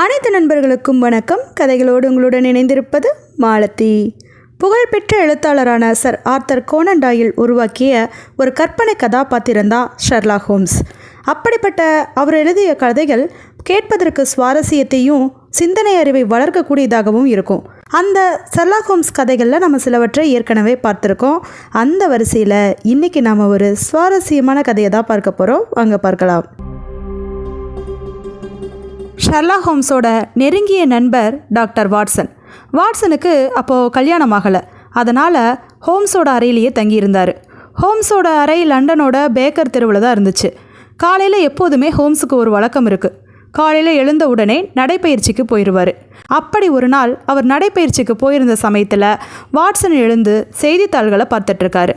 அனைத்து நண்பர்களுக்கும் வணக்கம். கதைகளோடு உங்களுடன் இணைந்திருப்பது மாலதி. புகழ்பெற்ற எழுத்தாளரான சர் ஆர்த்தர் கோனன் டாயில் உருவாக்கிய ஒரு கற்பனை கதாபாத்திரம்தான் ஷர்லா ஹோம்ஸ். அப்படிப்பட்ட அவர் எழுதிய கதைகள் கேட்பதற்கு சுவாரஸ்யத்தையும் சிந்தனை அறிவை வளர்க்கக்கூடியதாகவும் இருக்கும். அந்த ஷர்லாக் ஹோம்ஸ் கதைகளில் நம்ம சிலவற்றை ஏற்கனவே பார்த்துருக்கோம். அந்த வரிசையில் இன்றைக்கி நாம் ஒரு சுவாரஸ்யமான கதையை தான் பார்க்க போகிறோம் அங்கே பார்க்கலாம். ஷர்லா ஹோம்ஸோட நெருங்கிய நண்பர் டாக்டர் வாட்சன் வாட்சனுக்கு அப்போது கல்யாணம் ஆகலை. அதனால் ஹோம்ஸோட அறையிலேயே தங்கியிருந்தார். ஹோம்ஸோட அறை லண்டனோட பேக்கர் தெருவில் தான் இருந்துச்சு. காலையில் எப்போதுமே ஹோம்ஸுக்கு ஒரு வழக்கம் இருக்குது காலையில் எழுந்த உடனே நடைப்பயிற்சிக்கு போயிடுவார் அப்படி ஒரு நாள் அவர் நடைப்பயிற்சிக்கு போயிருந்த சமயத்தில் வாட்சன் எழுந்து செய்தித்தாள்களை பார்த்துட்ருக்காரு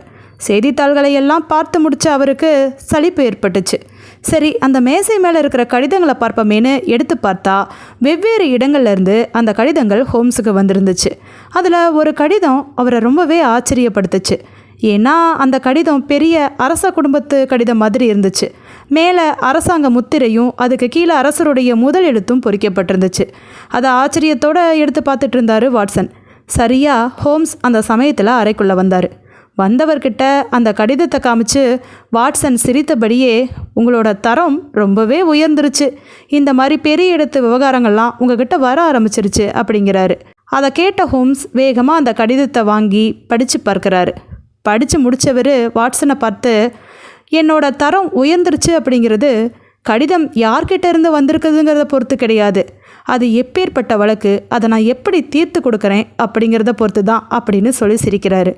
செய்தித்தாள்களை எல்லாம் பார்த்து முடித்த அவருக்கு சலிப்பு ஏற்பட்டுச்சு. சரி அந்த மேசை மேலே இருக்கிற கடிதங்களை பார்ப்போமேன்னு எடுத்து பார்த்தா வெவ்வேறு இடங்கள்லேருந்து அந்த கடிதங்கள் ஹோம்ஸுக்கு வந்திருந்துச்சு. அதில் ஒரு கடிதம் அவரை ரொம்பவே ஆச்சரியப்படுத்துச்சு. ஏன்னா அந்த கடிதம் பெரிய அரச குடும்பத்து கடிதம் மாதிரி இருந்துச்சு. மேலே அரசாங்க முத்திரையும் அதுக்கு கீழே அரசருடைய முதல் எழுத்தும் பொறிக்கப்பட்டிருந்துச்சு. அதை ஆச்சரியத்தோடு எடுத்து பார்த்துட்டு இருந்தார் வாட்சன். சரியாக ஹோம்ஸ் அந்த சமயத்தில் அறைக்குள்ளே வந்தார். வந்தவர்கிட்ட அந்த கடிதத்தை காமிச்சு வாட்சன் சிரித்தபடியே உங்களோட தரம் ரொம்பவே உயர்ந்துருச்சு. இந்த மாதிரி பெரிய இடத்து விவகாரங்கள்லாம் உங்ககிட்ட வர ஆரம்பிச்சிருச்சு அப்படிங்கிறாரு. அதை கேட்ட ஹோம்ஸ் வேகமாக அந்த கடிதத்தை வாங்கி படித்து பார்க்குறாரு. படித்து முடித்தவர் வாட்சனை பார்த்து என்னோட தரம் உயர்ந்துருச்சு அப்படிங்கிறது கடிதம் யார்கிட்ட இருந்து வந்திருக்குதுங்கிறத பொறுத்து கிடையாது. அது எப்பேற்பட்ட வழக்கு அதை நான் எப்படி தீர்த்து கொடுக்குறேன் அப்படிங்கிறத பொறுத்து தான் அப்படின்னு சொல்லி சிரிக்கிறாரு.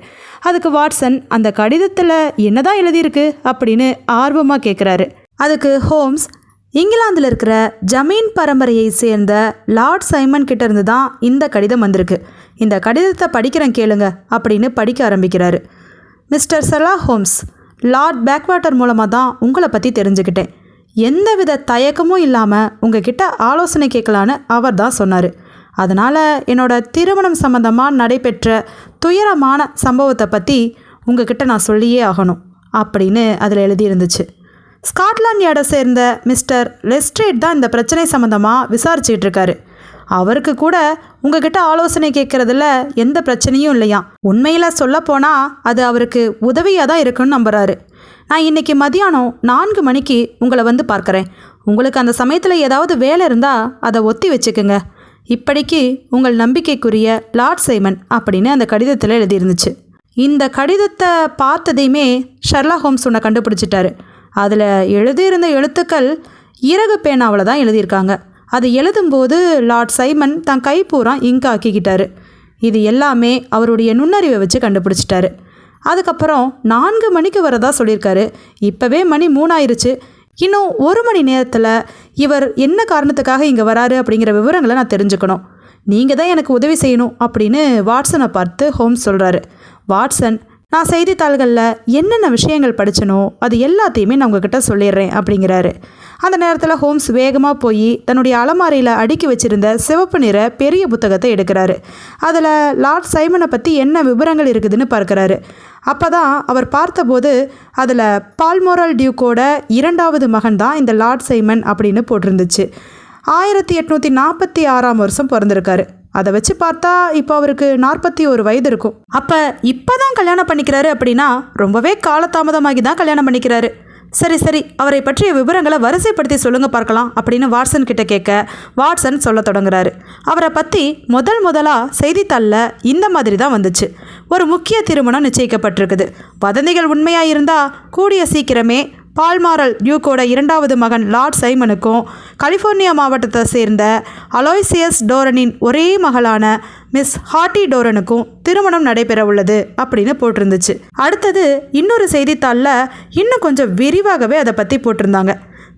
அதுக்கு வாட்சன் அந்த கடிதத்தில் என்னதான் எழுதியிருக்கு அப்படின்னு ஆர்வமாக கேட்குறாரு அதுக்கு ஹோம்ஸ் இங்கிலாந்தில் இருக்கிற ஜமீன் பரம்பரையை சேர்ந்த லார்ட் சைமன் கிட்ட இருந்து தான் இந்த கடிதம் வந்திருக்கு. இந்த கடிதத்தை படிக்கிறேன் கேளுங்க அப்படின்னு படிக்க ஆரம்பிக்கிறாரு. மிஸ்டர் சலா ஹோம்ஸ் லார்ட் பேக்வாட்டர் மூலமாக தான் உங்களை பற்றி தெரிஞ்சுக்கிட்டேன். எந்தவித தயக்கமும் இல்லாமல் உங்ககிட்ட ஆலோசனை கேட்கலான்னு அவர் தான் சொன்னார். அதனால் என்னோட திருமணம் சம்மந்தமாக நடைபெற்ற துயரமான சம்பவத்தை பற்றி உங்ககிட்ட நான் சொல்லியே ஆகணும் அப்படின்னு அதில் எழுதியிருந்துச்சு. ஸ்காட்லாண்ட் யார்டை சேர்ந்த மிஸ்டர் லெஸ்ட்ரேட் தான் இந்த பிரச்சனை சம்மந்தமாக விசாரிச்சுக்கிட்டு இருக்காரு. அவருக்கு கூட உங்ககிட்ட ஆலோசனை கேட்குறதுல எந்த பிரச்சனையும் இல்லையா உண்மையில் சொல்லப்போனால் அது அவருக்கு உதவியாக தான் இருக்குன்னு நம்புகிறாரு நான் இன்னைக்கு மதியானம் நான்கு மணிக்கு உங்களை வந்து பார்க்குறேன். உங்களுக்கு அந்த சமயத்தில் ஏதாவது வேலை இருந்தால் அதை ஒத்தி வச்சுக்கோங்க. இப்படிக்கு உங்கள் நம்பிக்கைக்குரிய லார்ட் சைமன் அப்படின்னு அந்த கடிதத்தில் எழுதியிருந்துச்சு. இந்த கடிதத்தை பார்த்ததையுமே ஷர்லா ஹோம்ஸ் உன்னை கண்டுபிடிச்சிட்டாரு. அதில் எழுதியிருந்த எழுத்துக்கள் இறகு பேனாவில் தான் எழுதியிருக்காங்க. அது எழுதும்போது லார்ட் சைமன் தன் கை பூரா இங்க் ஆக்கிக்கிட்டாரு. இது எல்லாமே அவருடைய நுண்ணறிவை வச்சு கண்டுபிடிச்சிட்டாரு. அதுக்கப்புறம் நான்கு மணிக்கு வரதா சொல்லியிருக்காரு. இப்போவே மணி மூணாயிருச்சு. இன்னும் ஒரு மணி நேரத்தில் இவர் என்ன காரணத்துக்காக இங்கே வராரு அப்படிங்கிற விவரங்களை நான் தெரிஞ்சுக்கணும். நீங்கள் தான் எனக்கு உதவி செய்யணும் அப்படின்னு வாட்சனை பார்த்து ஹோம்ஸ் சொல்கிறாரு வாட்சன் நான் செய்தித்தாள்களில் என்னென்ன விஷயங்கள் படித்தனோ அது எல்லாத்தையுமே நான் உங்ககிட்ட சொல்லிடுறேன் அப்படிங்கிறாரு. அந்த நேரத்தில் ஹோம்ஸ் வேகமாக போய் தன்னுடைய அலமாரியில் அடுக்கி வச்சிருந்த சிவப்பு நிற பெரிய புத்தகத்தை எடுக்கிறாரு. அதில் லார்ட் சைமனை பற்றி என்ன விவரங்கள் இருக்குதுன்னு பார்க்குறாரு. அப்போ தான் அவர் பார்த்தபோது அதில் பால்மோரல் டியூக்கோட இரண்டாவது மகன் தான் இந்த லார்ட் சைமன் அப்படின்னு போட்டிருந்துச்சு. ஆயிரத்தி எட்நூற்றி நாற்பத்தி ஆறாம் வருஷம் பிறந்திருக்காரு. அதை வச்சு பார்த்தா இப்போ அவருக்கு நாற்பத்தி ஒரு வயது இருக்கும். அப்போ இப்போ தான் கல்யாணம் பண்ணிக்கிறாரு அப்படின்னா ரொம்பவே காலதாமதமாகி தான் கல்யாணம் பண்ணிக்கிறாரு. சரி சரி அவரை பற்றிய விவரங்களை வரிசைப்படுத்தி சொல்லுங்க பார்க்கலாம் அப்படின்னு வாட்சன் கிட்ட கேட்க வாட்சன் சொல்ல தொடங்குறாரு. அவரை பற்றி முதல் முதலாக செய்தித்தாளில் இந்த மாதிரி தான் வந்துச்சு. ஒரு முக்கிய திருமணம் நிச்சயிக்கப்பட்டிருக்குது. வதந்திகள் உண்மையாக இருந்தால் கூடிய சீக்கிரமே பால்மாரல் டியூக்கோட இரண்டாவது மகன் லார்ட் சைமனுக்கும் கலிஃபோர்னியா மாவட்டத்தை சேர்ந்த அலோய்சியஸ் டோரனின் ஒரே மகளான மிஸ் ஹாட்டி டோரனுக்கும் திருமணம் நடைபெற உள்ளது அப்படின்னு போட்டிருந்துச்சு. அடுத்தது இன்னொரு செய்தித்தாளில் இன்னும் கொஞ்சம் விரிவாகவே அதை பற்றி போட்டிருந்தாங்க.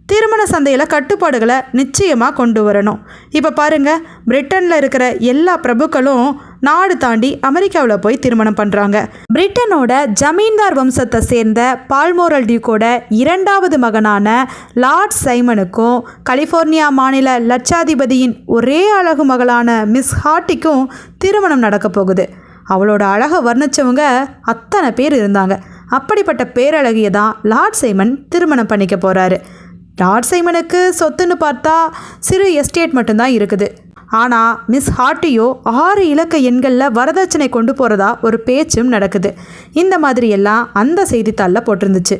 திருமண சந்தையில் கட்டுப்பாடுகளை நிச்சயமாக கொண்டு வரணும். இப்போ பாருங்கள் பிரிட்டனில் இருக்கிற எல்லா பிரபுக்களும் நாடு தாண்டி அமெரிக்காவில் போய் திருமணம் பண்ணுறாங்க பிரிட்டனோட ஜமீன்தார் வம்சத்தை சேர்ந்த பால்மோரல் டியூக்கோட இரண்டாவது மகனான லார்ட் சைமனுக்கும் கலிஃபோர்னியா மாநில லட்சாதிபதியின் ஒரே அழகு மகளான மிஸ் ஹார்ட்டிக்கும் திருமணம் நடக்க போகுது. அவளோட அழகை வர்ணிச்சவங்க அத்தனை பேர் இருந்தாங்க. அப்படிப்பட்ட பேரழகியை தான் லார்ட் சைமன் திருமணம் பண்ணிக்க போகிறாரு லார்ட் சைமனுக்கு சொத்துன்னு பார்த்தா சிறு எஸ்டேட் மட்டும்தான் இருக்குது. ஆனால் மிஸ் ஹார்ட்டியோ ஆறு இலக்க எண்களில் வரதட்சணை கொண்டு போகிறதா ஒரு பேச்சும் நடக்குது. இந்த மாதிரியெல்லாம் அந்த செய்தித்தாளில் போட்டிருந்துச்சு.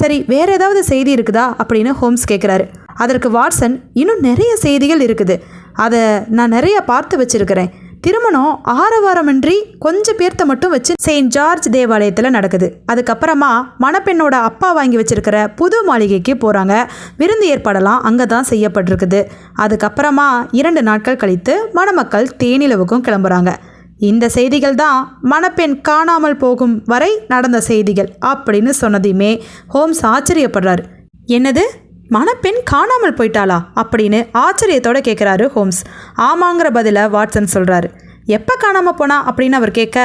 சரி வேற ஏதாவது செய்தி இருக்குதா? அப்படின்னு ஹோம்ஸ் கேட்குறாரு அதற்கு வாட்சன் இன்னும் நிறைய செய்திகள் இருக்குது. அதை நான் நிறைய பார்த்து வச்சுருக்கிறேன். திருமணம் ஆரவாரமின்றி கொஞ்சம் பேர்த்த மட்டும் வச்சு செயின்ட் ஜார்ஜ் தேவாலயத்தில் நடக்குது. அதுக்கப்புறமா மணப்பெண்ணோட அப்பா வாங்கி வச்சிருக்கிற புது மாளிகைக்கு போகிறாங்க விருந்து ஏற்பாடெல்லாம் அங்கே தான் செய்யப்பட்டிருக்குது. அதுக்கப்புறமா இரண்டு நாட்கள் கழித்து மணமக்கள் தேனிலவுக்கும் கிளம்புறாங்க. இந்த செய்திகள் தான் மணப்பெண் காணாமல் போகும் வரை நடந்த செய்திகள் அப்படின்னு சொன்னதையுமே ஹோம்ஸ் ஆச்சரியப்படுறாரு. என்னது? மணப்பெண் காணாமல் போயிட்டாளா? அப்படின்னு ஆச்சரியத்தோட கேட்குறாரு ஹோம்ஸ். ஆமாங்கிற பதிலை வாட்சன் சொல்கிறாரு எப்போ காணாமல் போனா? அப்படின்னு அவர் கேட்க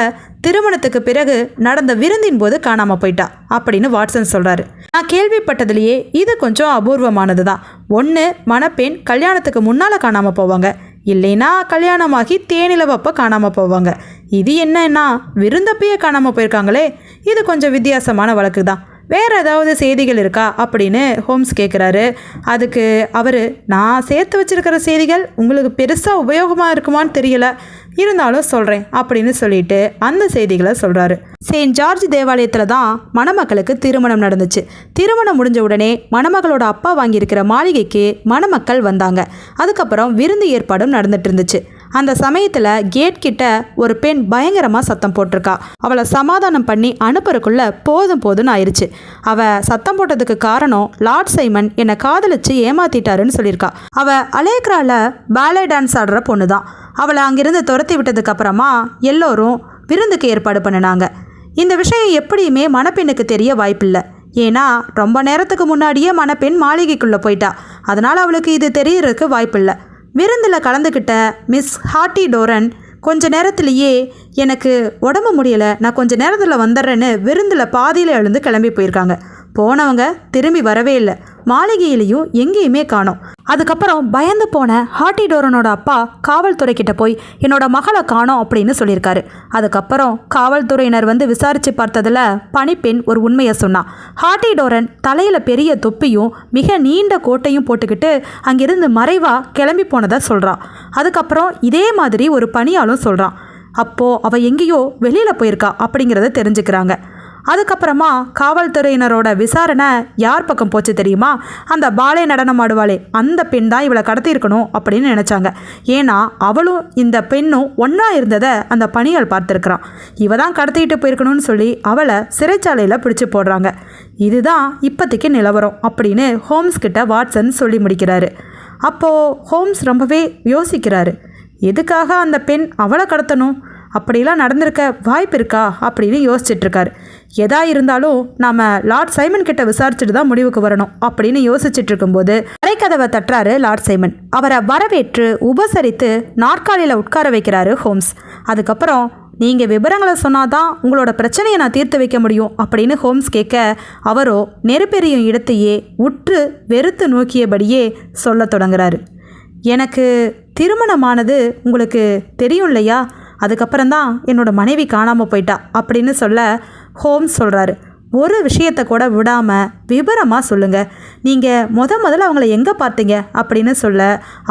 திருமணத்துக்கு பிறகு நடந்த விருந்தின் போது காணாமல் போயிட்டா அப்படின்னு வாட்சன் சொல்கிறாரு நான் கேள்விப்பட்டதுலேயே இது கொஞ்சம் அபூர்வமானது தான் ஒன்று மணப்பெண் கல்யாணத்துக்கு முன்னால் காணாமல் போவாங்க. இல்லைன்னா கல்யாணமாகி தேனிலவப்போ காணாமல் போவாங்க. இது என்னன்னா விருந்தப்பையே காணாமல் போயிருக்காங்களே. இது கொஞ்சம் வித்தியாசமான வழக்கு தான் வேறு ஏதாவது செய்திகள் இருக்கா அப்படின்னு ஹோம்ஸ் கேட்குறாரு அதுக்கு அவர் நான் சேர்த்து வச்சிருக்கிற செய்திகள் உங்களுக்கு பெருசாக உபயோகமாக இருக்குமான்னு தெரியல இருந்தாலும் சொல்கிறேன் அப்படின்னு சொல்லிட்டு அந்த செய்திகளை சொல்கிறாரு செயின்ட் ஜார்ஜ் தேவாலயத்தில் தான் மணமக்களுக்கு திருமணம் நடந்துச்சு. திருமணம் முடிஞ்ச உடனே மணமகளோட அப்பா வாங்கியிருக்கிற மாளிகைக்கு மணமக்கள் வந்தாங்க. அதுக்கப்புறம் விருந்து ஏற்பாடும் நடந்துட்டு இருந்துச்சு. அந்த சமயத்தில் கேட் கிட்ட ஒரு பெண் பயங்கரமாக சத்தம் போட்டிருக்கா. அவளை சமாதானம் பண்ணி அனுப்புறக்குள்ள போதும் போதும்னு ஆயிடுச்சு அவ சத்தம் போட்டதுக்கு காரணம் லார்ட் சைமன் என்னை காதலிச்சு ஏமாத்திட்டாருன்னு சொல்லியிருக்கா. அவ அலேக்ரால பேலே டான்ஸ் ஆடுற பொண்ணு தான் அவளை அங்கிருந்து துரத்தி விட்டதுக்கு அப்புறமா எல்லோரும் விருந்துக்கு ஏற்பாடு பண்ணினாங்க. இந்த விஷயம் எப்படியுமே மணப்பெண்ணுக்கு தெரிய வாய்ப்பில்லை. ஏன்னா ரொம்ப நேரத்துக்கு முன்னாடியே மணப்பெண் மாளிகைக்குள்ளே போயிட்டா. அதனால் அவளுக்கு இது தெரியறதுக்கு வாய்ப்பில்லை. விருந்தில் கலந்துக்கிட்ட மிஸ் ஹாட்டி டோரன் கொஞ்ச நேரத்திலேயே எனக்கு உடம்பு முடியலை. நான் கொஞ்ச நேரத்தில் வந்துடுறேன்னு விருந்தில் பாதியில் எழுந்து கிளம்பி போயிருக்காங்க. போனவங்க திரும்பி வரவே இல்லை. மாளிகையிலையும் எங்கேயுமே காணோம். அதுக்கப்புறம் பயந்து போன ஹாட்டி டோரனோட அப்பா காவல்துறை கிட்ட போய் என்னோட மகளை காணோம் அப்படின்னு சொல்லியிருக்காரு. அதுக்கப்புறம் காவல்துறையினர் வந்து விசாரித்து பார்த்ததில் பணிப்பெண் ஒரு உண்மையை சொன்னான் ஹாட்டி டோரன் தலையில் பெரிய தொப்பியும் மிக நீண்ட கோட்டையும் போட்டுக்கிட்டு அங்கிருந்து மறைவாக கிளம்பி போனதை சொல்கிறான் அதுக்கப்புறம் இதே மாதிரி ஒரு பணியாளும் சொல்கிறான் அப்போது அவள் எங்கேயோ வெளியில் போயிருக்கா அப்படிங்கிறத தெரிஞ்சுக்கிறாங்க. அதுக்கப்புறமா காவல்துறையினரோட விசாரணை யார் பக்கம் போச்சு தெரியுமா? அந்த பாலே நடனம் ஆடுவாளே அந்த பெண் தான் இவளை கடத்தியிருக்கணும் அப்படின்னு நினச்சாங்க. ஏன்னா அவளும் இந்த பெண்ணும் ஒன்றா இருந்ததை அந்த பணிகள் பார்த்துருக்குறான். இவ தான் கடத்திட்டு போயிருக்கணும்னு சொல்லி அவளை சிறைச்சாலையில் பிடிச்சு போடுறாங்க. இதுதான் இப்போதைக்கு நிலவரம் அப்படின்னு ஹோம்ஸ் கிட்ட வாட்சன் சொல்லி முடிக்கிறாரு. அப்போது ஹோம்ஸ் ரொம்பவே யோசிக்கிறாரு. எதுக்காக அந்த பெண் அவளை கடத்தணும்? அப்படிலாம் நடந்திருக்க வாய்ப்பு இருக்கா? அப்படின்னு யோசிச்சிட்டுருக்காரு எதா இருந்தாலும் நாம லார்ட் சைமன் கிட்ட விசாரிச்சுட்டு தான் முடிவுக்கு வரணும் அப்படின்னு யோசிச்சுட்டு இருக்கும்போது அரைக்கதவை தட்டுறாரு லார்ட் சைமன். அவரை வரவேற்று உபசரித்து நாற்காலியில் உட்கார வைக்கிறாரு ஹோம்ஸ். அதுக்கப்புறம் நீங்கள் விவரங்களை சொன்னாதான் உங்களோட பிரச்சனையை நான் தீர்த்து வைக்க முடியும் அப்படின்னு ஹோம்ஸ் கேட்க அவரோ நெருப்பெறியும் இடத்தையே உற்று வெறுத்து நோக்கியபடியே சொல்லத் தொடங்குறாரு. எனக்கு திருமணமானது உங்களுக்கு தெரியும் இல்லையா அதுக்கப்புறம் தான் என்னோட மனைவி காணாமல் போயிட்டா அப்படின்னு சொல்ல ஹோம்ஸ் சொல்கிறாரு ஒரு விஷயத்தை கூட விடாமல் விவரமாக சொல்லுங்கள் நீங்கள் முத முதல்ல அவங்கள எங்கே பார்த்தீங்க? அப்படின்னு சொல்ல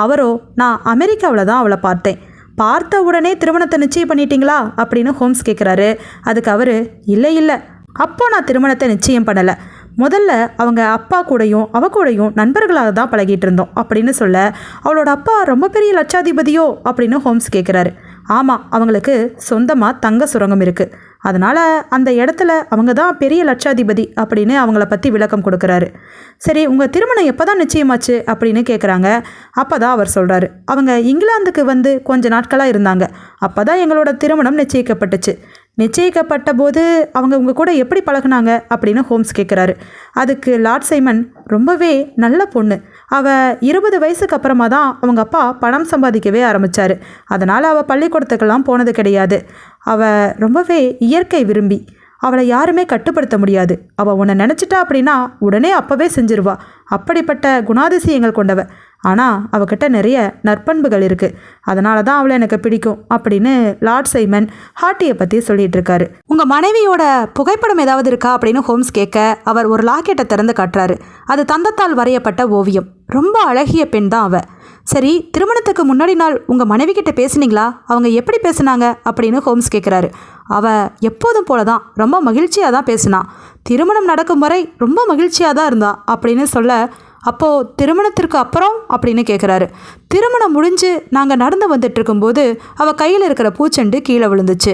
அவரோ நான் அமெரிக்காவில் தான் அவளை பார்த்தேன். பார்த்த உடனே திருமணத்தை நிச்சயம் பண்ணிட்டீங்களா? அப்படின்னு ஹோம்ஸ் கேட்குறாரு அதுக்கு அவர் இல்லை இல்லை. அப்போ நான் திருமணத்தை நிச்சயம் பண்ணலை. முதல்ல அவங்க அப்பா கூடயும் அவ கூடயும் நண்பர்களாக தான் பழகிட்டு இருந்தோம் அப்படின்னு சொல்ல அவளோட அப்பா ரொம்ப பெரிய லட்சாதிபதியோ? அப்படின்னு ஹோம்ஸ் கேட்குறாரு ஆமாம் அவங்களுக்கு சொந்தமாக தங்க சுரங்கம் இருக்குது அதனால் அந்த இடத்துல அவங்க தான் பெரிய லட்சாதிபதி அப்படின்னு அவங்கள பற்றி விளக்கம் கொடுக்குறாரு. சரி உங்கள் திருமணம் எப்போ தான் நிச்சயமாச்சு அப்படின்னு கேட்குறாங்க அப்போ தான் அவர் சொல்கிறாரு அவங்க இங்கிலாந்துக்கு வந்து கொஞ்ச நாட்களாக இருந்தாங்க. அப்போ தான் எங்களோட திருமணம் நிச்சயிக்கப்பட்டுச்சு. நிச்சயிக்கப்பட்ட போது அவங்க உங்கள் கூட எப்படி பழகுனாங்க அப்படின்னு ஹோம்ஸ் கேட்குறாரு அதுக்கு லார்ட் சைமன் ரொம்பவே நல்ல பொண்ணு. அவள் இருபது வயசுக்கு அப்புறமா தான் அவங்க அப்பா பணம் சம்பாதிக்கவே ஆரம்பித்தார் அதனால் அவள் பள்ளிக்கூடத்துக்கெல்லாம் போனது கிடையாது. அவள் ரொம்பவே இயற்கை விரும்பி. அவளை யாருமே கட்டுப்படுத்த முடியாது. அவள் உன்னை நினச்சிட்டா அப்படின்னா உடனே அப்போவே செஞ்சிருவா. அப்படிப்பட்ட குணாதிசயங்கள் கொண்டவ. ஆனால் அவகிட்ட நிறைய நற்பண்புகள் இருக்குது அதனால தான் அவளை எனக்கு பிடிக்கும் அப்படின்னு லார்ட் சைமன் ஹார்ட்டியை பற்றி சொல்லிட்டு இருக்காரு. உங்கள் மனைவியோட புகைப்படம் ஏதாவது இருக்கா அப்படின்னு ஹோம்ஸ் கேட்க அவர் ஒரு லாக்கெட்டை திறந்து காட்டுறாரு. அது தந்தத்தால் வரையப்பட்ட ஓவியம். ரொம்ப அழகிய பெண் தான் அவள் சரி திருமணத்துக்கு முன்னாடி நாள் உங்கள் மனைவி கிட்ட பேசுனீங்களா? அவங்க எப்படி பேசுனாங்க? அப்படின்னு ஹோம்ஸ் கேட்குறாரு அவ எப்போதும் போல தான் ரொம்ப மகிழ்ச்சியாக தான் பேசினா. திருமணம் நடக்கும் வரை ரொம்ப மகிழ்ச்சியாக தான் இருந்தா அப்படின்னு சொல்ல அப்போது திருமணத்திற்கு அப்புறம்? அப்படின்னு கேட்குறாரு திருமணம் முடிஞ்சு நாங்கள் நடந்து வந்துட்டு இருக்கும்போது அவள் கையில் இருக்கிற பூச்செண்டு கீழே விழுந்துச்சு.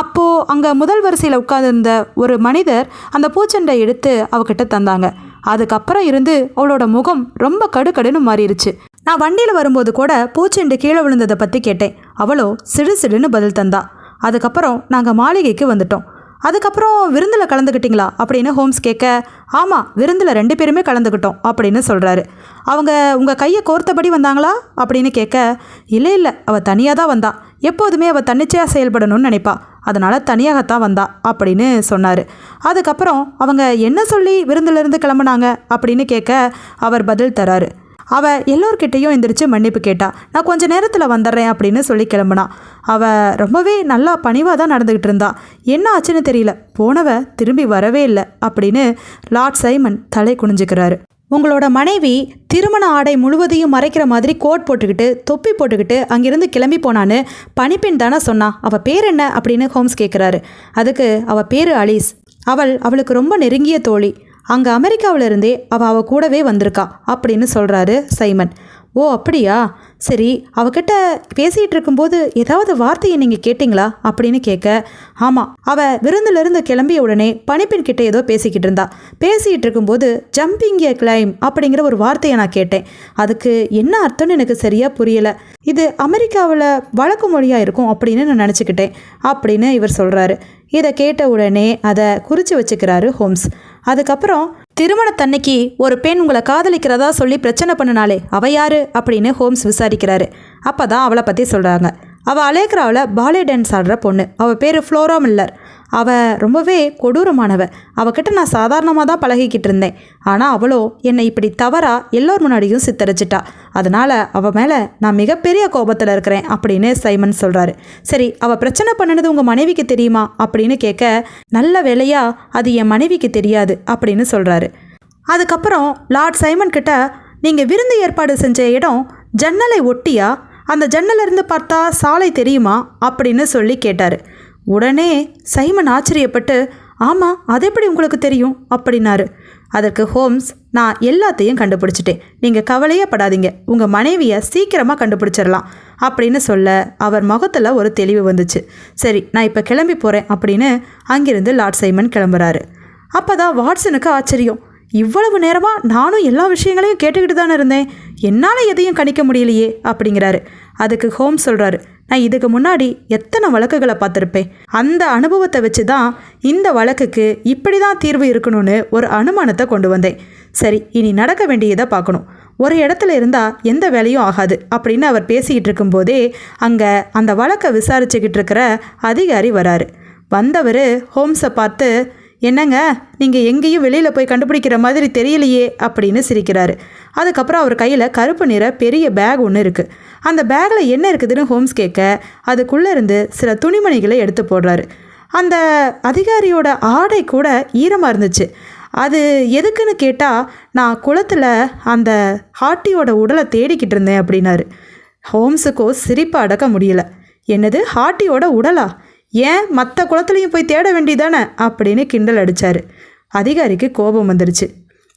அப்போது அங்கே முதல் வரிசையில் உட்கார்ந்திருந்த ஒரு மனிதர் அந்த பூச்செண்டை எடுத்து அவகிட்ட தந்தாங்க. அதுக்கப்புறம் இருந்து அவளோட முகம் ரொம்ப கடுக்கடுன்னு மாறிடுச்சு நான் வண்டியில் வரும்போது கூட பூச்செண்டு கீழே விழுந்ததை பற்றி கேட்டேன். அவளோ சிடு சிடுன்னு பதில் தந்தா. அதுக்கப்புறம் நாங்கள் மாளிகைக்கு வந்துட்டோம். அதுக்கப்புறம் விருந்தில் கலந்துக்கிட்டீங்களா அப்படின்னு ஹோம்ஸ் கேட்க ஆமாம் விருந்தில் ரெண்டு பேருமே கலந்துக்கிட்டோம் அப்படின்னு சொல்கிறாரு அவங்க உங்கள் கையை கோர்த்தபடி வந்தாங்களா? அப்படின்னு கேட்க இல்லை இல்லை அவள் தனியாக தான் வந்தா. எப்போதுமே அவள் தன்னிச்சையாக செயல்படணும்னு நினைப்பா. அதனால் தனியாகத்தான் வந்தா அப்படின்னு சொன்னார். அதுக்கப்புறம் அவங்க என்ன சொல்லி விருந்திலிருந்து கிளம்புனாங்க? அப்படின்னு கேட்க அவர் பதில் தராரு. அவள் எல்லோர்கிட்டேயும் எந்திரிச்சு மன்னிப்பு கேட்டா நான் கொஞ்ச நேரத்தில் வந்துடுறேன் அப்படின்னு சொல்லி கிளம்புனா. அவள் ரொம்பவே நல்லா பணிவாக தான் நடந்துக்கிட்டு இருந்தா. என்ன ஆச்சுன்னு தெரியல போனவ திரும்பி வரவே இல்லை அப்படின்னு லார்ட் சைமன் தலை குனிஞ்சுக்கிறாரு. உங்களோட மனைவி திருமண ஆடை முழுவதையும் மறைக்கிற மாதிரி கோட் போட்டுக்கிட்டு தொப்பி போட்டுக்கிட்டு அங்கிருந்து கிளம்பி போனான்னு பணிப்பெண் தானே சொன்னா அவள் பேர் என்ன? அப்படின்னு ஹோம்ஸ் கேட்குறாரு அதுக்கு அவள் பேர் அலீஸ். அவள் அவளுக்கு ரொம்ப நெருங்கிய தோழி. அங்கே அமெரிக்காவிலிருந்தே அவள் அவள் கூடவே வந்திருக்கா அப்படின்னு சொல்கிறாரு சைமன். ஓ அப்படியா? சரி அவகிட்ட பேசிகிட்டு இருக்கும்போது ஏதாவது வார்த்தையை நீங்கள் கேட்டிங்களா? அப்படின்னு கேட்க ஆமாம் அவள் விருந்திலிருந்து கிளம்பிய உடனே பணிப்பின் கிட்டே ஏதோ பேசிக்கிட்டு இருந்தா. பேசிகிட்டு இருக்கும்போது ஜம்பிங் ஏ கிளைம் அப்படிங்கிற ஒரு வார்த்தையை நான் கேட்டேன். அதுக்கு என்ன அர்த்தம்னு எனக்கு சரியாக புரியலை. இது அமெரிக்காவில் வழக்கு மொழியாக இருக்கும் அப்படின்னு நான் நினச்சிக்கிட்டேன் அப்படின்னு இவர் சொல்கிறாரு இதை கேட்ட உடனே அதை குறித்து வச்சுக்கிறாரு ஹோம்ஸ். அதுக்கப்புறம் திருமணத்தன்னைக்கு ஒரு பெண் உங்களை காதலிக்கிறதா சொல்லி பிரச்சனை பண்ணினாலே அவ யாரு? அப்படின்னு ஹோம்ஸ் விசாரிக்கிறாரு. அப்போ தான் அவளை பற்றி சொல்கிறாங்க அவள் அலேக்ராவில் பாலே டான்ஸ் ஆடுற பொண்ணு. அவள் பேர் ஃப்ளோரா மில்லர். அவள் ரொம்பவே கொடூரமானவ. அவகிட்ட நான் சாதாரணமாக தான் பழகிக்கிட்டு இருந்தேன். ஆனால் அவளோ என்னை இப்படி தவறா எல்லோர் முன்னாடியும் சித்தரிச்சிட்டா. அதனால் அவள் மேலே நான் மிகப்பெரிய கோபத்தில் இருக்கிறேன் அப்படின்னு சைமன் சொல்கிறாரு சரி அவள் பிரச்சனை பண்ணினது உங்கள் மனைவிக்கு தெரியுமா? அப்படின்னு கேட்க நல்ல வேலையா அது என் மனைவிக்கு தெரியாது அப்படின்னு சொல்கிறாரு அதுக்கப்புறம் லார்ட் சைமன் கிட்ட நீங்கள் விருந்து ஏற்பாடு செஞ்ச இடம் ஜன்னலை ஒட்டியா? அந்த ஜன்னலிருந்து பார்த்தா சாலை தெரியுமா? அப்படின்னு சொல்லி கேட்டார். உடனே சைமன் ஆச்சரியப்பட்டு ஆமாம் அது எப்படி உங்களுக்கு தெரியும்? அப்படின்னாரு. அதற்கு ஹோம்ஸ் நான் எல்லாத்தையும் கண்டுபிடிச்சிட்டேன். நீங்கள் கவலையே படாதீங்க. உங்கள் மனைவியை சீக்கிரமாக கண்டுபிடிச்சிடலாம். அப்படின்னு சொல்ல அவர் முகத்தில் ஒரு தெளிவு வந்துச்சு. சரி நான் இப்போ கிளம்பி போகிறேன் அப்படின்னு அங்கிருந்து லார்ட் சைமன் கிளம்புறாரு. அப்போ தான் வாட்சனுக்கு ஆச்சரியம். இவ்வளவு நேரமாக நானும் எல்லா விஷயங்களையும் கேட்டுக்கிட்டு தானே இருந்தேன். என்னால் எதையும் கணிக்க முடியலையே அப்படிங்கிறாரு. அதுக்கு ஹோம் சொல்கிறாரு நான் இதுக்கு முன்னாடி எத்தனை வழக்குகளை பார்த்துருப்பேன். அந்த அனுபவத்தை வச்சு தான் இந்த வழக்குக்கு இப்படி தான் தீர்வு இருக்கணும்னு ஒரு அனுமானத்தை கொண்டு வந்தேன். சரி இனி நடக்க வேண்டியதை பார்க்கணும். ஒரு இடத்துல இருந்தால் எந்த வேலையும் ஆகாது அப்படின்னு அவர் பேசிக்கிட்டு இருக்கும்போதே அங்கே அந்த வழக்கை விசாரிச்சுக்கிட்டு இருக்கிற அதிகாரி வராரு. வந்தவர் ஹோம்ஸை பார்த்து என்னங்க நீங்கள் எங்கேயும் வெளியில் போய் கண்டுபிடிக்கிற மாதிரி தெரியலையே அப்படின்னு சிரிக்கிறாரு. அதுக்கப்புறம் அவர் கையில் கருப்பு நிற பெரிய பேக் ஒன்று இருக்குது அந்த பேக்கில் என்ன இருக்குதுன்னு ஹோம்ஸ் கேட்க அதுக்குள்ளே இருந்து சில துணிமணிகளை எடுத்து போடுறாரு. அந்த அதிகாரியோட ஆடை கூட ஈரமாக இருந்துச்சு. அது எதுக்குன்னு கேட்டால் நான் குளத்தில் அந்த ஹாட்டியோட உடலை தேடிக்கிட்டு இருந்தேன் அப்படின்னாரு. ஹோம்ஸுக்கோ சிரிப்பை அடக்க முடியல. என்னது ஹாட்டியோட உடலா? ஏன் மற்ற குளத்துலையும் போய் தேட வேண்டியதானே? அப்படின்னு கிண்டல் அடித்தார் அதிகாரிக்கு கோபம் வந்துருச்சு.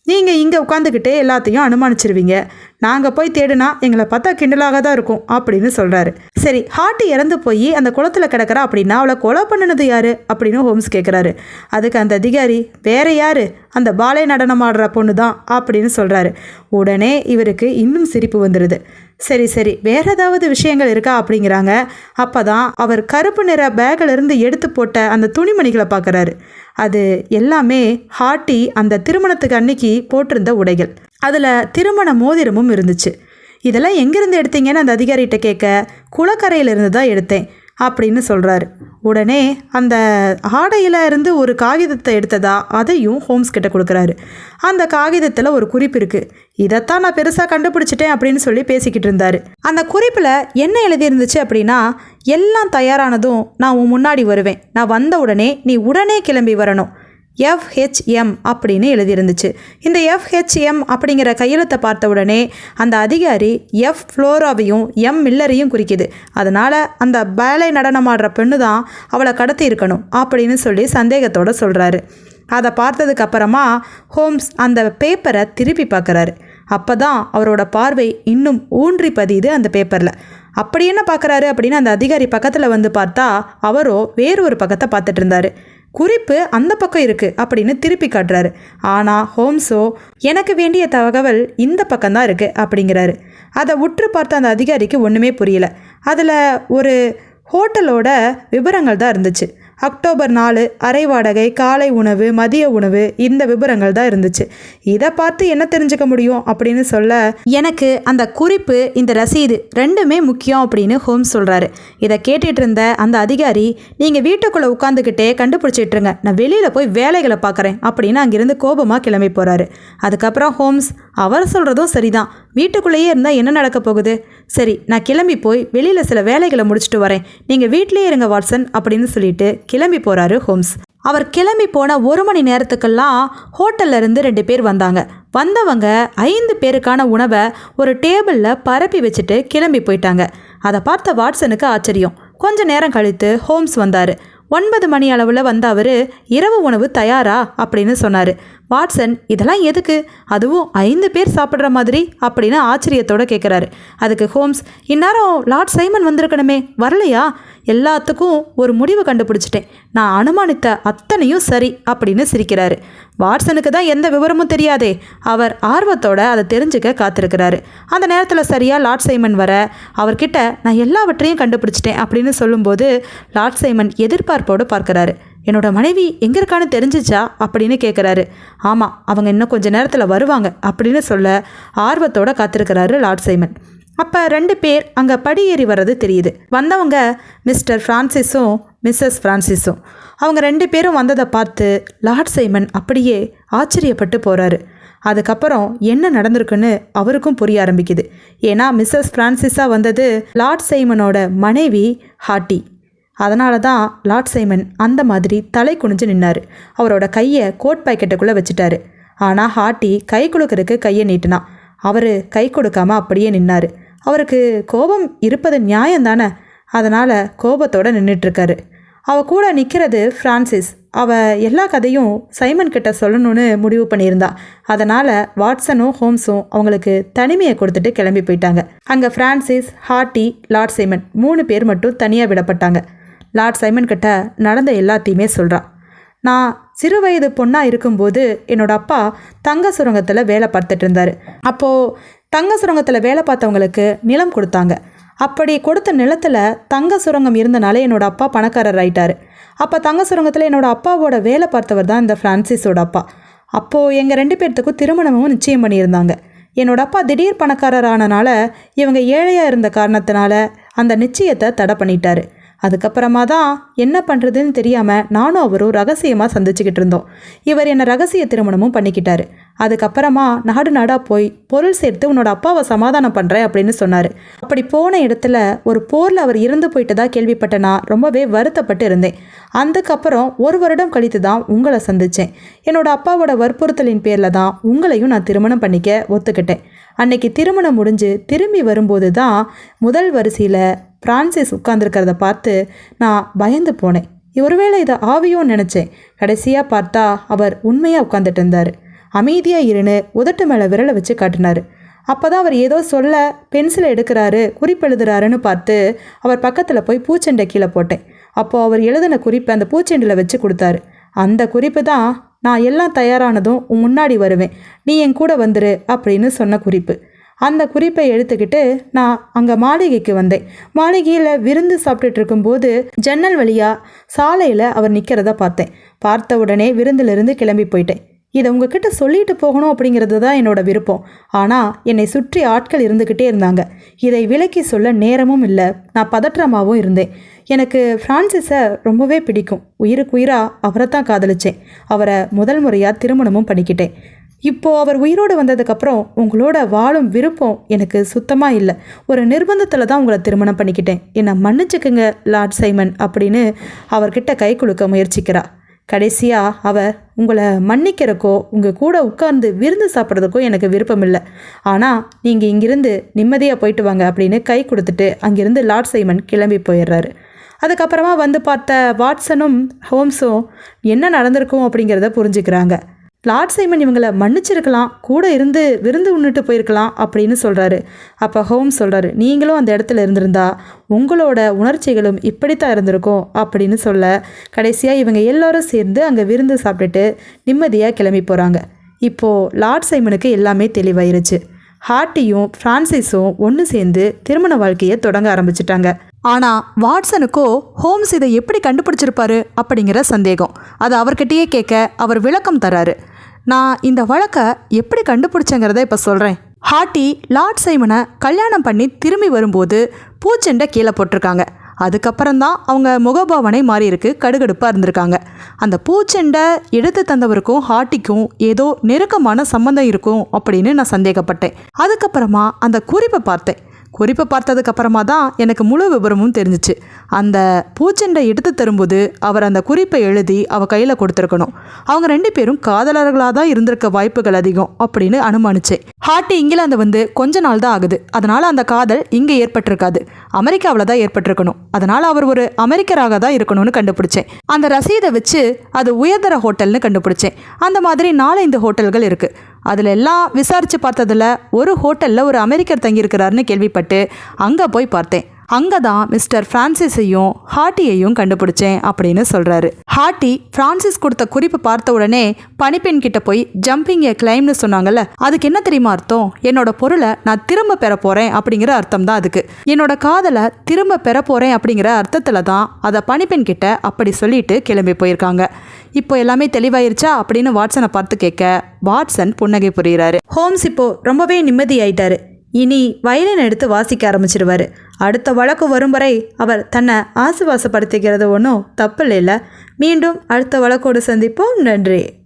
நீங்கள் இங்கே உட்காந்துக்கிட்டே எல்லாத்தையும் அனுமானிச்சிருவீங்க. நாங்கள் போய் தேடுனா எங்களை பார்த்தா கிண்டலாக தான் இருக்கும் அப்படின்னு சொல்கிறாரு சரி ஹார்ட்டு இறந்து போய் அந்த குளத்தில் கிடக்கிறா அப்படின்னா அவளை கொலை பண்ணினது யாரு? அப்படின்னு ஹோம்ஸ் கேட்குறாரு அதுக்கு அந்த அதிகாரி வேற யாரு? அந்த பாலை நடனம் ஆடுற பொண்ணு தான் அப்படின்னு சொல்கிறாரு உடனே இவருக்கு இன்னும் சிரிப்பு வந்துடுது சரி சரி. வேற ஏதாவது விஷயங்கள் இருக்கா அப்படிங்கிறாங்க. அப்போ தான் அவர் கருப்பு நிற பேக்கிலிருந்து எடுத்து போட்ட அந்த துணிமணிகளை பார்க்குறாரு. அது எல்லாமே ஹாட்டி அந்த திருமணத்துக்கு அன்னைக்கு போட்டிருந்த உடைகள். அதில் திருமண மோதிரமும் இருந்துச்சு. இதெல்லாம் எங்கேருந்து எடுத்தீங்கன்னு அந்த அதிகாரிகிட்ட கேட்க குளக்கரையிலிருந்து தான் எடுத்தேன். அப்படின்னு சொல்கிறாரு உடனே அந்த ஆடையில் இருந்து ஒரு காகிதத்தை எடுத்ததா அதையும் ஹோம்ஸ் கிட்ட கொடுக்குறாரு. அந்த காகிதத்தில் ஒரு குறிப்பு இருக்குது இதைத்தான் நான் பெருசாக கண்டுபிடிச்சிட்டேன் அப்படின்னு சொல்லி பேசிக்கிட்டு இருந்தார். அந்த குறிப்பில் என்ன எழுதியிருந்துச்சு அப்படின்னா எல்லாம் தயாரானதும் நான் உன் முன்னாடி வருவேன். நான் வந்த உடனே நீ உடனே கிளம்பி வரணும். எஃப்ஹெச்எம் அப்படின்னு எழுதியிருந்துச்சு. இந்த எஃப்ஹெச்எம் அப்படிங்கிற கையெழுத்தை பார்த்த உடனே அந்த அதிகாரி எஃப் ஃப்ளோராவையும் எம் மில்லரையும் குறிக்குது. அதனால் அந்த பேலை நடனமாடுற பெண்ணு தான் அவளை கடத்தி இருக்கணும் அப்படின்னு சொல்லி சந்தேகத்தோட சொல்கிறாரு அதை பார்த்ததுக்கு அப்புறமா ஹோம்ஸ் அந்த பேப்பரை திருப்பி பார்க்குறாரு. அப்போ தான் அவரோட பார்வை இன்னும் ஊன்றி பதியுது அந்த பேப்பரில். அப்படி என்ன பார்க்குறாரு அப்படின்னு அந்த அதிகாரி பக்கத்தில் வந்து பார்த்தா அவரோ வேறு ஒரு பக்கத்தை பார்த்துட்டு இருந்தாரு. குறிப்பு அந்த பக்கம் இருக்குது அப்படின்னு திருப்பி காட்டுறாரு. ஆனால் ஹோம்ஸோ எனக்கு வேண்டிய தகவல் இந்த பக்கம்தான் இருக்குது அப்படிங்கிறாரு. அதை உற்று பார்த்த அந்த அதிகாரிக்கு ஒன்றுமே புரியல. அதில் ஒரு ஹோட்டலோட விவரங்கள் தான் இருந்துச்சு. அக்டோபர் நாலு அரை வாடகை காலை உணவு மதிய உணவு இந்த விவரங்கள் தான் இருந்துச்சு. இதை பார்த்து என்ன தெரிஞ்சுக்க முடியும் அப்படின்னு சொல்ல எனக்கு அந்த குறிப்பு இந்த ரசீது ரெண்டுமே முக்கியம் அப்படின்னு ஹோம்ஸ் சொல்கிறாரு இதை கேட்டுட்டு இருந்த அந்த அதிகாரி நீங்கள் வீட்டுக்குள்ளே உட்காந்துக்கிட்டே கண்டுபிடிச்சிட்ருங்க. நான் வெளியில் போய் வேலைகளை பார்க்குறேன். அப்படின்னு அங்கிருந்து கோபமாக கிளம்பி போகிறாரு அதுக்கப்புறம் ஹோம்ஸ் அவர் சொல்கிறதும் சரிதான். வீட்டுக்குள்ளேயே இருந்தால் என்ன நடக்க போகுது? சரி நான் கிளம்பி போய் வெளியில் சில வேலைகளை முடிச்சுட்டு வரேன். நீங்கள் வீட்டிலேயே இருங்க வாட்சன் அப்படின்னு சொல்லிட்டு கிளம்பி போகிறாரு ஹோம்ஸ். அவர் கிளம்பி போன ஒரு மணி நேரத்துக்கெல்லாம் ஹோட்டல்ல இருந்து ரெண்டு பேர் வந்தாங்க. வந்தவங்க ஐந்து பேருக்கான உணவை ஒரு டேபிளில் பரப்பி வச்சுட்டு கிளம்பி போயிட்டாங்க. அதை பார்த்த வாட்சனுக்கு ஆச்சரியம். கொஞ்ச நேரம் கழித்து ஹோம்ஸ் வந்தார். ஒன்பது மணி அளவில் வந்த அவர் இரவு உணவு தயாரா? அப்படின்னு சொன்னார். வாட்சன் இதெல்லாம் எதுக்கு? அதுவும் ஐந்து பேர் சாப்பிட்ற மாதிரி அப்படின்னு ஆச்சரியத்தோட கேட்குறாரு அதுக்கு ஹோம்ஸ் இந்நேரம் லார்ட் சைமன் வந்திருக்கணுமே வரலையா? எல்லாத்துக்கும் ஒரு முடிவு கண்டுபிடிச்சிட்டேன். நான் அனுமானித்த அத்தனையும் சரி அப்படின்னு சிரிக்கிறாரு. வாட்சனுக்கு தான் எந்த விவரமும் தெரியாதே அவர் ஆர்வத்தோட அதை தெரிஞ்சுக்க காத்திருக்கிறாரு. அந்த நேரத்தில் சரியாக லார்ட் சைமன் வர அவர்கிட்ட நான் எல்லாவற்றையும் கண்டுபிடிச்சிட்டேன் அப்படின்னு சொல்லும்போது லார்ட் சைமன் எதிர்பார்ப்போடு பார்க்குறாரு. என்னோட மனைவி எங்கே இருக்கான்னு தெரிஞ்சிச்சா அப்படின்னு கேட்குறாரு ஆமாம் அவங்க இன்னும் கொஞ்சம் நேரத்தில் வருவாங்க அப்படின்னு சொல்ல ஆர்வத்தோட காத்திருக்கிறாரு லார்ட் சைமன். அப்போ ரெண்டு பேர் அங்கே படியேறி வர்றது தெரியுது. வந்தவங்க மிஸ்டர் ஃப்ரான்சிஸும் மிஸ்ஸஸ் ஃப்ரான்சிஸும் அவங்க ரெண்டு பேரும் வந்ததை பார்த்து லார்ட் சைமன் அப்படியே ஆச்சரியப்பட்டு போகிறாரு அதுக்கப்புறம் என்ன நடந்திருக்குன்னு அவருக்கும் புரிய ஆரம்பிக்குது. ஏன்னா மிஸ்ஸஸ் ஃப்ரான்சிஸாக வந்தது லார்ட் சைமனோட மனைவி ஹாட்டி. அதனால தான் லார்ட் சைமன் அந்த மாதிரி தலை குனிஞ்சு நின்னார். அவரோட கையை கோட் பாக்கெட்டுக்குள்ளே வச்சுட்டாரு. ஆனால் ஹாட்டி கை கொடுக்கறதுக்கு கையை நீட்டினான் அவர் கை கொடுக்காம அப்படியே நின்னார். அவருக்கு கோபம் இருப்பது நியாயம் தானே அதனால் கோபத்தோடு நின்றுட்டுருக்காரு அவ கூட நிற்கிறது ஃப்ரான்சிஸ் அவ எல்லா கதையும் சைமன் கிட்ட சொல்லணும்னு முடிவு பண்ணியிருந்தா. அதனால் வாட்சனும் ஹோம்ஸும் அவங்களுக்கு தனிமையை கொடுத்துட்டு கிளம்பி போயிட்டாங்க. அங்கே ஃப்ரான்சிஸ் ஹார்ட்டி லார்ட் சைமன் மூணு பேர் மட்டும் தனியாக விடப்பட்டாங்க. லார்ட் சைமன் கிட்ட நடந்த எல்லாத்தையுமே சொல்கிறான் நான் சிறு வயது பொண்ணாக இருக்கும்போது என்னோட அப்பா தங்க சுரங்கத்தில் வேலை பார்த்துட்டு இருந்தார். அப்போது தங்க சுரங்கத்தில் வேலை பார்த்தவங்களுக்கு நிலம் கொடுத்தாங்க. அப்படி கொடுத்த நிலத்தில் தங்க சுரங்கம் இருந்தனால என்னோட அப்பா பணக்காரர் ஆயிட்டார். அப்போ தங்க சுரங்கத்தில் என்னோட அப்பாவோட வேலை பார்த்தவர் தான் இந்த ஃப்ரான்சிஸோட அப்பா. அப்போது எங்கள் ரெண்டு பேர்த்துக்கும் திருமணமும் நிச்சயம் பண்ணியிருந்தாங்க. என்னோட அப்பா திடீர் பணக்காரர் ஆனனால இவங்க ஏழையாக இருந்த காரணத்தினால அந்த நிச்சயத்தை தடை பண்ணிட்டாரு. அதுக்கப்புறமா தான் என்ன பண்ணுறதுன்னு தெரியாமல் நானும் அவரும் ரகசியமாக சந்திச்சுக்கிட்டு இருந்தோம். இவர் என்னை ரகசிய திருமணமும் பண்ணிக்கிட்டாரு. அதுக்கப்புறமா நாடு நாடாக போய் பொருள் சேர்த்து உன்னோட அப்பாவை சமாதானம் பண்ணுறேன் அப்படின்னு சொன்னார். அப்படி போன இடத்துல ஒரு போரில் அவர் இறந்து போயிட்டதா கேள்விப்பட்ட நான் ரொம்பவே வருத்தப்பட்டு இருந்தேன். அதுக்கப்புறம் ஒரு வருடம் கழித்து தான் உங்களை சந்தித்தேன் என்னோட அப்பாவோட வற்புறுத்தலின் பேரில் தான் உங்களையும் நான் திருமணம் பண்ணிக்க ஒத்துக்கிட்டேன். அன்னைக்கு திருமணம் முடிஞ்சு திரும்பி வரும்போது தான் முதல் வரிசையில் பிரான்சிஸ் உட்கார்ந்துருக்கிறத பார்த்து நான் பயந்து போனேன். ஒருவேளை இதை ஆவியோன்னு நினச்சேன். கடைசியாக பார்த்தா அவர் உண்மையாக உட்காந்துட்டு இருந்தார். அமைதியாக இருன்னு உதட்டு மேலே விரலை வச்சு காட்டினார். அப்போ தான் அவர் ஏதோ சொல்ல பென்சிலை எடுக்கிறாரு குறிப்பெழுதுறாருன்னு பார்த்து அவர் பக்கத்தில் போய் பூச்செண்டை கீழே போட்டேன். அப்போது அவர் எழுதின குறிப்பை அந்த பூச்செண்டில் வச்சு கொடுத்தாரு. அந்த குறிப்பு தான் நான் எல்லாம் தயாரானதும் உன் முன்னாடி வருவேன். நீ என் கூட வந்துரு அப்படின்னு சொன்ன குறிப்பு. அந்த குறிப்பை எடுத்துக்கிட்டு நான் அங்கே மாளிகைக்கு வந்தேன். மாளிகையில் விருந்து சாப்பிட்டுட்டு இருக்கும்போது ஜன்னல் வழியாக சாலையில் அவர் நிற்கிறத பார்த்தேன். பார்த்த உடனே விருந்திலிருந்து கிளம்பி போயிட்டேன். இதை உங்ககிட்ட சொல்லிட்டு போகணும் அப்படிங்கிறது தான் என்னோட விருப்பம். ஆனால் என்னை சுற்றி ஆட்கள் இருந்துக்கிட்டே இருந்தாங்க. இதை விலக்கி சொல்ல நேரமும் இல்லை. நான் பதற்றமாகவும் இருந்தேன். எனக்கு ஃப்ரான்சிஸை ரொம்பவே பிடிக்கும். உயிருக்கு உயிராக அவரை தான் காதலிச்சேன். அவரை முதல் முறையாக திருமணமும் பண்ணிக்கிட்டேன். இப்போது அவர் உயிரோடு வந்ததுக்கப்புறம் உங்களோட வாழும் விருப்பம் எனக்கு சுத்தமாக இல்லை. ஒரு நிர்பந்தத்தில் தான் உங்களை திருமணம் பண்ணிக்கிட்டேன். என்னை மன்னிச்சுக்குங்க லார்ட் சைமன் அப்படின்னு அவர்கிட்ட கை குலுக்க முயற்சிக்கிறா. கடைசியாக அவர் உங்களை மன்னிக்கிறக்கோ உங்கள் கூட உட்கார்ந்து விருந்து சாப்பிட்றதுக்கோ எனக்கு விருப்பம் இல்லை. ஆனால் நீங்கள் இங்கிருந்து நிம்மதியாக போயிட்டு வாங்க அப்படின்னு கை கொடுத்துட்டு அங்கிருந்து லார்ட் சைமன் கிளம்பி போயிடுறாரு. அதுக்கப்புறமா வந்து பார்த்த வாட்சனும் ஹோம்ஸும் என்ன நடந்திருக்கும் அப்படிங்கிறத புரிஞ்சுக்கிறாங்க. லார்ட் சைமன் இவங்களை மன்னிச்சிருக்கலாம் கூட இருந்து விருந்து உண்ணுட்டு போயிருக்கலாம் அப்படின்னு சொல்கிறாரு அப்போ ஹோம் சொல்கிறாரு நீங்களும் அந்த இடத்துல இருந்திருந்தா உங்களோட உணர்ச்சிகளும் இப்படித்தான் இருந்திருக்கும் அப்படின்னு சொல்ல கடைசியாக இவங்க எல்லோரும் சேர்ந்து அங்கே விருந்து சாப்பிட்டுட்டு நிம்மதியாக கிளம்பி போகிறாங்க இப்போது லார்ட் சைமனுக்கு எல்லாமே தெளிவாயிருச்சு. ஹார்ட்டியும் ஃப்ரான்சிஸும் ஒன்று சேர்ந்து திருமண வாழ்க்கையை தொடங்க ஆரம்பிச்சிட்டாங்க. ஆனால் வாட்சனுக்கோ ஹோம்ஸ் இதை எப்படி கண்டுபிடிச்சிருப்பாரு அப்படிங்கிற சந்தேகம். அது அவர்கிட்டயே கேட்க அவர் விளக்கம் தராரு. நான் இந்த வழக்கை எப்படி கண்டுபிடிச்சேங்கிறத இப்போ சொல்கிறேன் ஹாட்டி லார்ட் சைமனை கல்யாணம் பண்ணி திரும்பி வரும்போது பூச்செண்டை கீழே போட்டிருக்காங்க. அதுக்கப்புறம் தான் அவங்க முகபாவனை மாறி இருக்கு கடுகடுப்பாக இருந்திருக்காங்க. அந்த பூச்செண்டை எடுத்து தந்தவருக்கும் ஹாட்டிக்கும் ஏதோ நெருக்கமான சம்மந்தம் இருக்கும் அப்படின்னு நான் சந்தேகப்பட்டேன். அதுக்கப்புறமா அந்த குறிப்பை பார்த்தேன். குறிப்பை பார்த்ததுக்கு அப்புறமா தான் எனக்கு முழு விவரமும் தெரிஞ்சிச்சு. அந்த பூச்செண்டை எடுத்து தரும்போது அவர் அந்த குறிப்பை எழுதி அவள் கையில் கொடுத்துருக்கணும். அவங்க ரெண்டு பேரும் காதலர்களாக தான் இருந்திருக்க வாய்ப்புகள் அதிகம் அப்படின்னு அனுமானிச்சேன். ஹார்ட்டி இங்கிலாந்து வந்து கொஞ்ச நாள் தான் ஆகுது. அதனால் அந்த காதல் இங்கே ஏற்பட்டிருக்காது. அமெரிக்காவில் தான் ஏற்பட்டிருக்கணும். அதனால் அவர் ஒரு அமெரிக்கராக தான் இருக்கணும்னு கண்டுபிடிச்சேன். அந்த ரசீதை வச்சு அது உயர்தர ஹோட்டல்னு கண்டுபிடிச்சேன். அந்த மாதிரி நாலஞ்சு ஹோட்டல்கள் இருக்குது அதில் எல்லாம் விசாரித்து பார்த்ததில் ஒரு ஹோட்டலில் ஒரு அமெரிக்கர் தங்கியிருக்கிறாருன்னு கேள்விப்பட்டு அங்கே போய் பார்த்தேன். அங்கே தான் மிஸ்டர் ஃப்ரான்சிஸையும் ஹாட்டியையும் கண்டுபிடிச்சேன் அப்படின்னு சொல்கிறாரு ஹாட்டி ஃப்ரான்சிஸ் கொடுத்த குறிப்பு பார்த்த உடனே பனிப்பெண் கிட்ட போய் ஜம்பிங் ஏ கிளைம்னு சொன்னாங்கல்ல அதுக்கு என்ன தெரியுமா அர்த்தம்? என்னோட பொருளை நான் திரும்ப பெற போகிறேன் அப்படிங்கிற அர்த்தம் தான் அதுக்கு. என்னோட காதலை திரும்ப பெற போகிறேன் அப்படிங்கிற அர்த்தத்தில் தான் அதை பனிப்பெண் கிட்ட அப்படி சொல்லிட்டு கிளம்பி போயிருக்காங்க. இப்போ எல்லாமே தெளிவாயிருச்சா அப்படின்னு வாட்சனை பார்த்து கேட்க வாட்சன் புன்னகை புரிகிறாரு ஹோம்ஸ் இப்போ ரொம்பவே நிம்மதியாயிட்டாரு இனி வயலின் எடுத்து வாசிக்க ஆரம்பிச்சிடுவார் அடுத்த வழக்கு வரும் வரை அவர் தன்னை ஆசுவாசப்படுத்திக்கிறது ஒன்றும் தப்பு மீண்டும் அடுத்த வழக்கோடு சந்திப்போம். நன்றி.